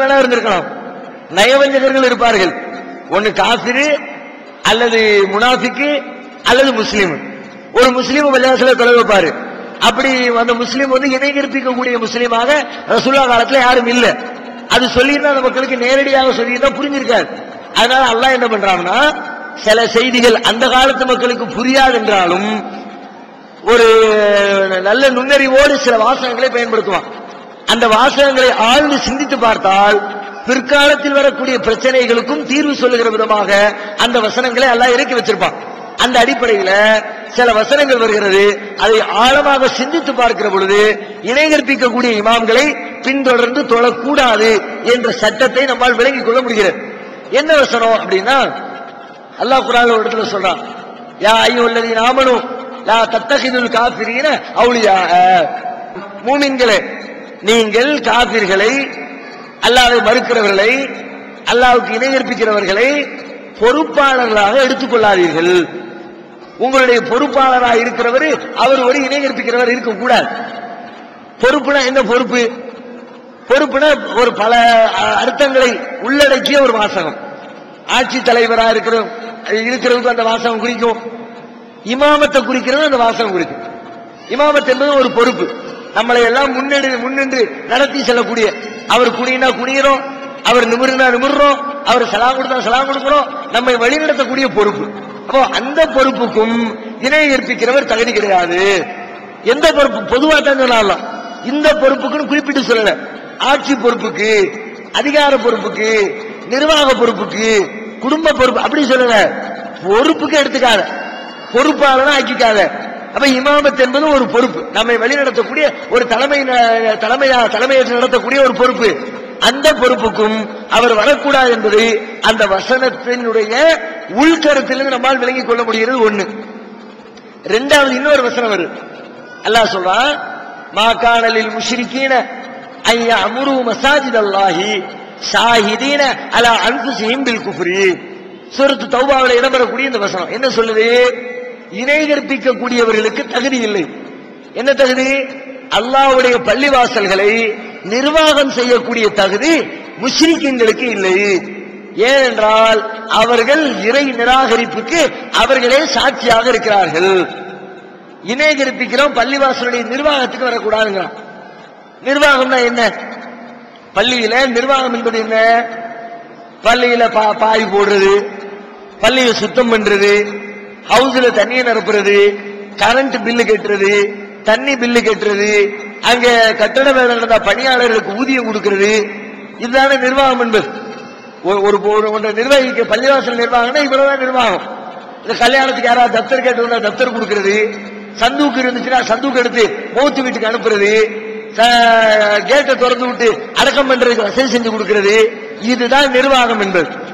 வேணா இருந்திருக்கலாம். நயவஞ்சகர்கள் இருப்பார்கள். ஒன்னு காசிரு அல்லது முனாஃபிக்கு அல்லது முஸ்லீம். ஒரு முஸ்லீம் பள்ளிவாசல தொலை வைப்பாரு. அப்படி அந்த முஸ்லீம் வந்து இணை நிரூபிக்கக்கூடிய முஸ்லீமாக ரசுல்லா காலத்துல யாரும் இல்ல. அது சொல்லியிருந்தா அந்த மக்களுக்கு நேரடியாக சொல்லியிருந்தா புரிஞ்சிருக்காது. அதனால அல்லா என்ன பண்றாங்கன்னா சில செய்திகள் அந்த காலத்து மக்களுக்கு புரியாது என்றாலும் ஒரு நல்ல நுண்ணறிவோடு சில வாசகங்களை பயன்படுத்துவான். அந்த வாசகங்களை ஆழ்ந்து சிந்தித்து பார்த்தால் பிற்காலத்தில் வரக்கூடிய பிரச்சனைகளுக்கும் தீர்வு சொல்லுகிற விதமாக அந்த வசனங்களை எல்லாம் இறக்கி வச்சிருப்பான். அந்த அடிப்படையில சில வசனங்கள் வருகிறது. அதை ஆழமாக சிந்தித்து பார்க்கிற பொழுது இணை கற்பிக்கக்கூடிய இமாம்களை பின்தொடர்ந்து தொழக்கூடாது என்ற சட்டத்தை நம்மால் விளங்கிக் கொள்ள முடிகிறது. என்ன வசனம் அப்படின்னா அல்லாஹ் குரான் ஒரு இடத்துல சொல்றான் யா ஐயோ உள்ளதி நாமனும் யா தத்தகிதுல் காபிரீன அவுளியா மூமின்களே நீங்கள் காபிர்களை அல்லாவை மறுக்கிறவர்களை அல்லாவுக்கு இணை கற்பிக்கிறவர்களை பொறுப்பாளர்களாக எடுத்துக்கொள்ளாதீர்கள். உங்களுடைய பொறுப்பாளராக இருக்கிறவர் அவர் ஒரு இணை கற்பிக்கிறவர் இருக்கக்கூடாது. பொறுப்புனா என்ன பொறுப்பு? பொறுப்புனா ஒரு பல அர்த்தங்களை உள்ளடக்கிய ஒரு வாசகம். ஆட்சி தலைவராக இருக்கிற இருக்கிறவங்க அந்த வாசகம் குறிக்கும். இமாமத்தை குறிக்கிறது அந்த வாசகம் குறிக்கும். இமாமத் என்பது ஒரு பொறுப்பு. நம்மளை எல்லாம் முன்னெடு முன்னின்று நடத்தி செல்லக்கூடிய. அவர் குனினா குனிகிறோம் அவர் நிமிர்னா நிமிர்றோம் அவர் சலாம் கொடுத்தா சலாம் கொடுக்கிறோம் நம்மை வழிநடத்தக்கூடிய பொறுப்பு. அப்போ அந்த பொறுப்புக்கும் இணை ஏற்பிக்கிறவர் தகுதி கிடையாது. எந்த பொறுப்பு? பொதுவாக தான் சொல்லலாம் இந்த பொறுப்புக்குன்னு குறிப்பிட்டு சொல்லல. ஆட்சி பொறுப்புக்கு அதிகார பொறுப்புக்கு நிர்வாக பொறுப்புக்கு குடும்ப பொறுப்பு அப்படி சொல்லல. பொறுப்புக்கு எடுத்துக்காத. பொறுப்பாளனா ஆக்கிக்காத. அப்ப இமாமத் என்பது ஒரு பொறுப்பு. நம்மை வழிநடத்தக்கூடிய ஒரு தலைமை தலைமையா தலைமையேற்று நடத்தக்கூடிய ஒரு பொறுப்பு. அந்த பொறுப்புக்கும் அவர் வரக்கூடாது என்பது அந்த வசனத்தினுடைய உள்கருத்திலிருந்து நம்மால் விளங்கிக் கொள்ள முடிகிறது ஒண்ணு. ரெண்டாவது இன்னொரு வசனம் வரும் அல்லாஹ் சொல்றான் மா காணலில் முஷ்ரிக்கீன ஐயா அமுரு மசாஜித் அல்லாஹி ஷாஹிதீன அலா அன்புசிஹிம் பில் குஃப்ரி. சுரத்து தௌபாவில் இடம்பெறக்கூடிய இந்த வசனம். என்ன சொல்லுது? இணை கற்பிக்கக்கூடியவர்களுக்கு தகுதி இல்லை. என்ன தகுதி? அல்லாவுடைய பள்ளிவாசல்களை நிர்வாகம் செய்யக்கூடிய தகுதி முஸ்லிம்களுக்கு இல்லை. ஏனென்றால் அவர்கள் இறை நிராகரிப்புக்கு அவர்களே சாட்சியாக இருக்கிறார்கள். இணை கற்பிக்கிறோம் பள்ளிவாசலுடைய நிர்வாகத்துக்கு வரக்கூடாதுங்கிறான். நிர்வாகம்னா என்ன? பள்ளியில நிர்வாகம் என்பது என்ன? பள்ளியில பா- பாய் போடுறது பள்ளியை சுத்தம் பண்றது ஹவுஸ்ல தண்ணியை நிரப்புறது கரண்ட் பில்லு கட்டுறது தண்ணி பில்லு கட்டுறது அங்க கட்டட வேலை நடந்த பணியாளர்களுக்கு ஊதியம் கொடுக்கிறது. இதுதானே நிர்வாகம் என்பது. ஒரு- ஒரு ஒரு ஒன்றை நிர்வகிக்க பள்ளிவாசல் நிர்வாகம்னா இவ்வளவுதான் நிர்வாகம். இந்த கல்யாணத்துக்கு யாராவது தத்தர் கேட்டு வந்தா தப்தர் கொடுக்கிறது. சந்தூக்கு இருந்துச்சுன்னா சந்தூக்கு எடுத்து மௌத்து வீட்டுக்கு அனுப்புறது. கேட்டை திறந்து விட்டு அடக்கம் பண்றதுக்கு வசதி செஞ்சு கொடுக்கிறது. இதுதான் நிர்வாகம் என்பது.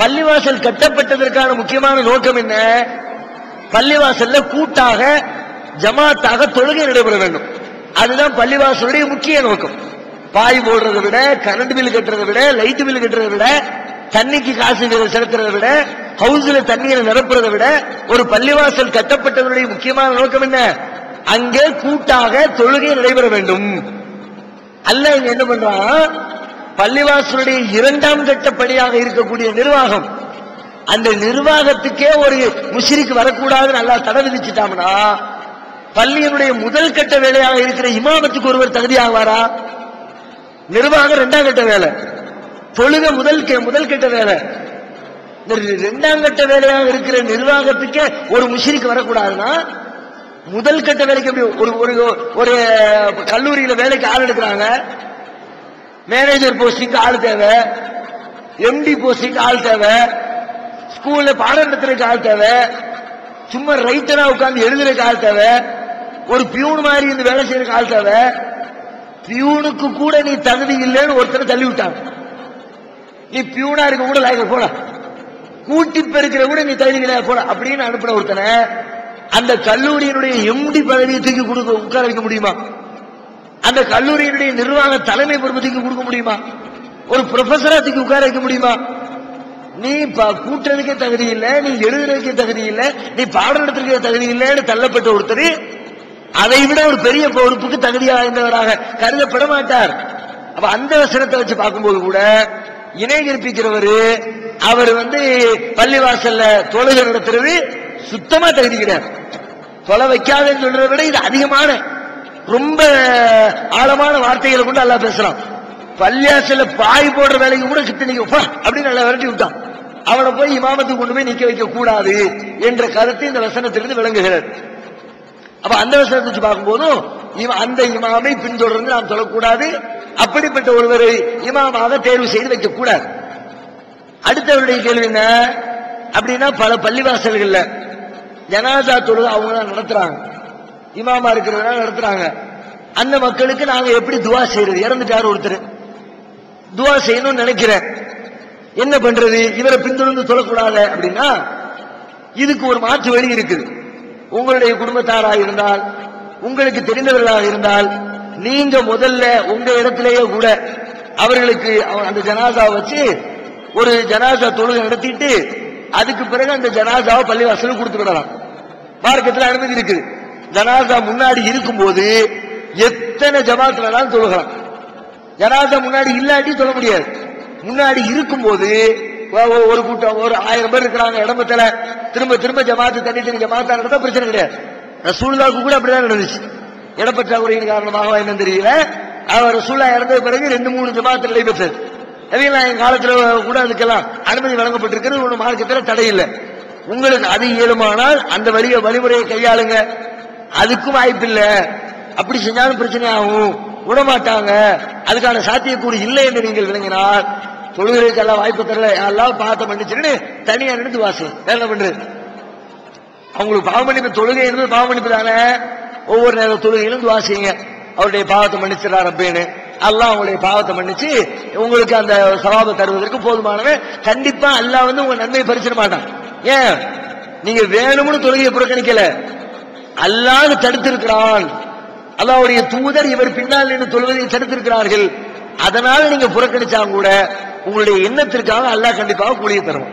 பள்ளிவாசல் கட்டப்பட்டதற்கான முக்கியமான நோக்கம் என்ன? பள்ளிவாசல்ல கூட்டாக ஜமாத்தாக தொழுகை நடைபெற வேண்டும். அதுதான் பள்ளிவாசலுடைய முக்கிய நோக்கம். பாய் போடுறதை விட கரண்ட் பில் கட்டுறதை விட லைட் பில் கட்டுறதை விட தண்ணிக்கு காசு செலுத்துறதை விட ஹவுஸ்ல தண்ணீரை நிரப்புறதை விட ஒரு பள்ளிவாசல் கட்டப்பட்டதனுடைய முக்கியமான நோக்கம் என்ன? அங்கே கூட்டாக தொழுகை நடைபெற வேண்டும். அல்ல இங்க என்ன பண்றான்? பள்ளிவாசலுடைய இரண்டாம் கட்ட பணியாக இருக்கக்கூடிய நிர்வாகம் அந்த நிர்வாகத்துக்கே ஒரு முஷிரிக்கு வரக்கூடாதுன்னு நல்லா தடை விதிச்சுட்டாங்கன்னா பள்ளியினுடைய முதல் கட்ட வேலையாக இருக்கிற இமாமத்துக்கு ஒருவர் தகுதியாவாரா நிர்வாகம் இரண்டாம் கட்ட வேலை. தொழுக முதல் முதல் கட்ட வேலை. இந்த இரண்டாம் கட்ட வேலையாக இருக்கிற நிர்வாகத்துக்கே ஒரு முஷிரிக்கு வரக்கூடாதுன்னா முதல் கட்ட வேலைக்கு எப்படி ஒரு ஒரு ஒரு கல்லூரியில வேலைக்கு ஆள் எடுக்கிறாங்க? மேனேஜர் போஸ்டிங் ஆள் தேவை. எம்டி போஸ்டிங் ஆள் தேவை. ஸ்கூல்ல பாடம் நடத்துறதுக்கு ஆள் தேவை. சும்மா ரைட்டரா உட்காந்து எழுதுறதுக்கு ஆள் தேவை. ஒரு பியூன் மாதிரி இந்த வேலை செய்யறதுக்கு ஆள் தேவை. பியூனுக்கு கூட நீ தகுதி இல்லைன்னு ஒருத்தரை தள்ளி விட்டாங்க. நீ பியூனா இருக்க கூட லாயக்க போல கூட்டி பெருக்கிற கூட நீ தகுதி இல்லையா போல அப்படின்னு அனுப்பின ஒருத்தனை அந்த கல்லூரியினுடைய எம்டி பதவியை தூக்கி கொடுக்க உட்கார வைக்க முடியுமா? அந்த கல்லூரியினுடைய நிர்வாக தலைமை பொறுப்பத்துக்கு கொடுக்க முடியுமா? ஒரு ப்ரொஃபஸரா தூக்கி உட்கார வைக்க முடியுமா? நீ கூட்டுறதுக்கே தகுதி இல்லை நீ எழுதுறதுக்கே தகுதி இல்லை நீ பாடம் நடத்துறதுக்கே தகுதி இல்லைன்னு தள்ளப்பட்ட ஒருத்தர் அதை விட ஒரு பெரிய பொறுப்புக்கு தகுதியாக இருந்தவராக கருதப்பட மாட்டார். அப்ப அந்த வசனத்தை வச்சு பார்க்கும்போது கூட இணை கற்பிக்கிறவரு அவர் வந்து பள்ளிவாசல்ல தொழுகை நடத்துறது சுத்தமா தகுதி கிடையாது தொலை வைக்காதுன்னு சொல்றதை விட இது அதிகமான ரொம்ப ஆழமான வார்த்தைகளை கொண்டு அல்லா பேசுறான். பல்லியாசில பாய் போடுற வேலைக்கு கூட கிட்ட நிக்க அப்படின்னு நல்லா விரட்டி விட்டான். அவனை போய் இமாமத்துக்கு கொண்டு போய் நிக்க வைக்க கூடாது என்ற கருத்து இந்த வசனத்திலிருந்து விளங்குகிறது அப்ப அந்த வசனத்தை வச்சு பார்க்கும்போதும் இவன் அந்த இமாமை பின்தொடர்ந்து நாம் சொல்லக்கூடாது. அப்படிப்பட்ட ஒருவரை இமாமாக தேர்வு செய்து வைக்க கூடாது. அடுத்தவருடைய கேள்வி என்ன? அப்படின்னா பல பள்ளிவாசல்கள்ல ஜனாதா தொழுது அவங்க நடத்துறாங்க. இமாமா இருக்கிறதுனால நடத்துறாங்க. அந்த மக்களுக்கு நாங்க எப்படி துவா செய்யறது இறந்துட்டாரு ஒருத்தர். துவா செய்யணும்னு நினைக்கிறேன். என்ன பண்றது? இவரை பின்தொடர்ந்து சொல்லக்கூடாது அப்படின்னா இதுக்கு ஒரு மாற்று வழி இருக்குது. உங்களுடைய குடும்பத்தாராக இருந்தால் உங்களுக்கு தெரிந்தவர்களாக இருந்தால் நீங்க முதல்ல உங்க இடத்திலேயே கூட அவர்களுக்கு அந்த ஜனாசாவை வச்சு ஒரு ஜனாசா தொழுகை நடத்திட்டு அதுக்கு பிறகு அந்த ஜனாசாவை பள்ளிவாசலுக்கு கொடுத்து விடலாம் மார்க்கத்தில் அனுமதி இருக்குது. ஜனாதா முன்னாடி இருக்கும்போது எத்தனை ஜமாத்துலாம் வேணாலும் தொழுகலாம் ஜனாசா முன்னாடி இல்லாட்டி சொல்ல முடியாது. முன்னாடி இருக்கும்போது ஒரு கூட்டம் ஒரு ஆயிரம் பேர் இருக்கிறாங்க இடம்பத்துல திரும்ப திரும்ப ஜமாத்து தனித்தனி ஜமாத்தா நடந்தா பிரச்சனை கிடையாது. ரசூல்லாவுக்கு கூட அப்படிதான் நடந்துச்சு. இடப்பற்றாக்குறையின் காரணமாக என்னன்னு தெரியல. அவர் ரசூல்லா இறந்த பிறகு ரெண்டு மூணு ஜமாத்து நடைபெற்றது. நவீன காலத்துல கூட அதுக்கெல்லாம் அனுமதி வழங்கப்பட்டிருக்கிறது. ஒன்று மார்க்கத்தில் தடை இல்லை. உங்களுக்கு அது இயலுமானால் அந்த வழிய வழிமுறையை கையாளுங்க. அதுக்கும் வாய்ப்பில்லை. அப்படி செஞ்சாலும் பிரச்சனை ஆகும். விடமாட்டாங்க. அதுக்கான சாத்தியக்கூறு இல்லை என்று நீங்கள் விளங்கினால் தொழுகைக்கு எல்லாம் வாய்ப்பு தரல. எல்லாம் பார்த்த மன்னிச்சுன்னு தனியா நின்று வாசல். என்ன பண்றது? அவங்களுக்கு பாவமன்னிப்பு தொழுகை என்பது பாவமன்னிப்பு தானே? ஒவ்வொரு நேரம் தொழுகையிலும் துவா செய்யுங்க. அவருடைய பாவத்தை மன்னிச்சிடா ரப்பேன்னு. அல்லாஹ் உங்களுடைய பாவத்தை மன்னிச்சு உங்களுக்கு அந்த சவாபை தருவதற்கு போதுமானவன். கண்டிப்பா அல்லாஹ் வந்து உங்க நன்மையை பறிச்சிட மாட்டான். ஏன்? நீங்க வேணும்னு தொழுகையை புறக்கணிக்கல. அல்லாது தடுத்திருக்கிறான். அல்லாவுடைய தூதர் இவர் பின்னால் நின்று தொழுவதை தடுத்திருக்கிறார்கள். அதனால் நீங்க புறக்கணிச்சா கூட உங்களுடைய எண்ணத்திற்காக அல்லாஹ் கண்டிப்பாக கூலியை தரும்.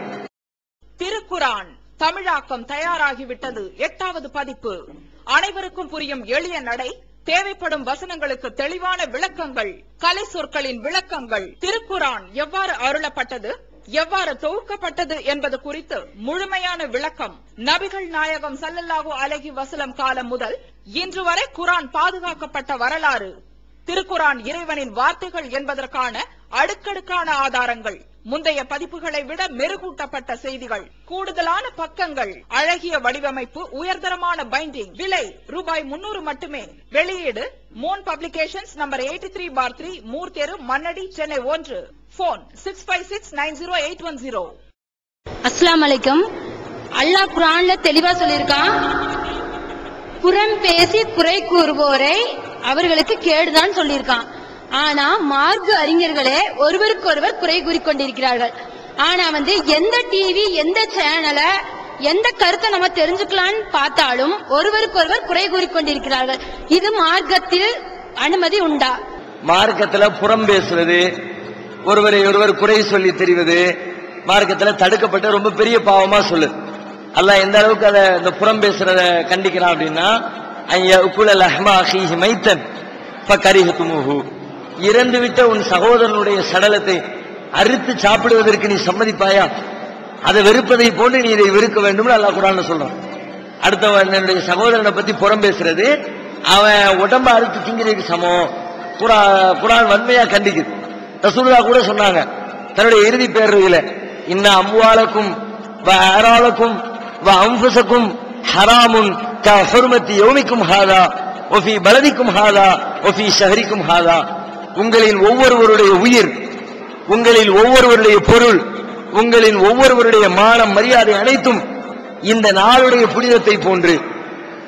திருக்குரான் தமிழாக்கம் தயாராகிவிட்டது. எட்டாவது பதிப்பு. அனைவருக்கும் புரியும் எளிய நடை தேவைப்படும் வசனங்களுக்கு தெளிவான விளக்கங்கள் கலை சொற்களின் விளக்கங்கள். திருக்குரான் எவ்வாறு அருளப்பட்டது? எவ்வாறு தொகுக்கப்பட்டது என்பது குறித்து முழுமையான விளக்கம் நபிகள் நாயகம் சல்லல்லாஹு அலைஹி வசலம் காலம் முதல் இன்று வரை குரான் பாதுகாக்கப்பட்ட வரலாறு. திருக்குரான் இறைவனின் வார்த்தைகள் என்பதற்கான அடுக்கடுக்கான ஆதாரங்கள் முந்தைய பதிப்புகளை விட மெருகூட்டப்பட்ட செய்திகள் கூடுதலான பக்கங்கள் அழகிய வடிவமைப்பு உயர்தரமான பைண்டிங் விலை ரூபாய் முன்னூறு மட்டுமே. வெளியீடு மோன் பப்ளிகேஷன்ஸ் நம்பர் எயிட்டி த்ரீ பார் த்ரீ மூர்த்தெரு மன்னடி சென்னை ஒன்று. Phone six five six nine zero eight one zero அஸ்ஸலாமு அலைக்கும் அல்லாஹ் குர்ஆன்ல தெளிவா சொல்லியிருக்கான் புறம் பேசி குறை கூறுவோரை அவர்களுக்கு கேடுதான் சொல்லியிருக்கான் ஆனா மார்க்க அறிஞர்களே ஒருவருக்கொருவர் குறை கூறிக்கொண்டிருக்கிறார்கள். ஆனா வந்து எந்த டிவி எந்த சேனல எந்த கருத்தை நம்ம தெரிஞ்சுக்கலாம்னு பார்த்தாலும் ஒருவருக்கொருவர் குறை கூறிக்கொண்டிருக்கிறார்கள். இது மார்க்கத்தில் அனுமதி உண்டா? மார்க்கத்துல புறம் பேசுறது ஒருவரை ஒருவர் குறை சொல்லி தெரிவது மார்க்கத்தில் தடுக்கப்பட்ட ரொம்ப பெரிய பாவமா சொல்லு. அல்லாஹ் எந்த அளவுக்கு அதை இந்த புறம் பேசுறத கண்டிக்கிறான் அப்படின்னா குலல் அஹ்மா அஹீஹி மைத்தன் கரிஹத்துமுஹு இறந்து விட்ட உன் சகோதரனுடைய சடலத்தை அறுத்து சாப்பிடுவதற்கு நீ சம்மதிப்பாயா? அதை வெறுப்பதை போன்று நீ இதை வெறுக்க வேண்டும்னு அல்லா குரான் சொல்றான். அடுத்தவன் என்னுடைய சகோதரனை பத்தி புறம் பேசுறது அவன் உடம்ப அறுத்து திங்கிறதுக்கு சமம். குரா குரான் வன்மையா கண்டிக்குது. ரசூல்லா கூட சொன்னாங்க. தன்னுடைய இறுதி பேருல இன்ன அம்வாலக்கும் வ அராலக்கும் வ அம்புசக்கும் ஹராமுன் க ஹுர்மத்தி ஹாதா ஒஃபி பலதிக்கும் ஹாதா ஒஃபி ஷஹரிக்கும் ஹாதா. உங்களின் ஒவ்வொருவருடைய உயிர் உங்களில் ஒவ்வொருவருடைய பொருள் உங்களின் ஒவ்வொருவருடைய மானம் மரியாதை அனைத்தும் இந்த நாளுடைய புனிதத்தை போன்று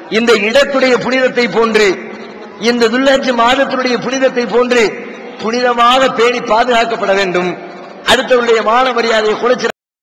இந்த இடத்துடைய புனிதத்தை போன்று இந்த துல்லஜ் மாதத்தினுடைய புனிதத்தை போன்று புனிதமாக பேணி பாதுகாக்கப்பட வேண்டும். அடுத்தவருடைய மான மரியாதையை குலைச்சு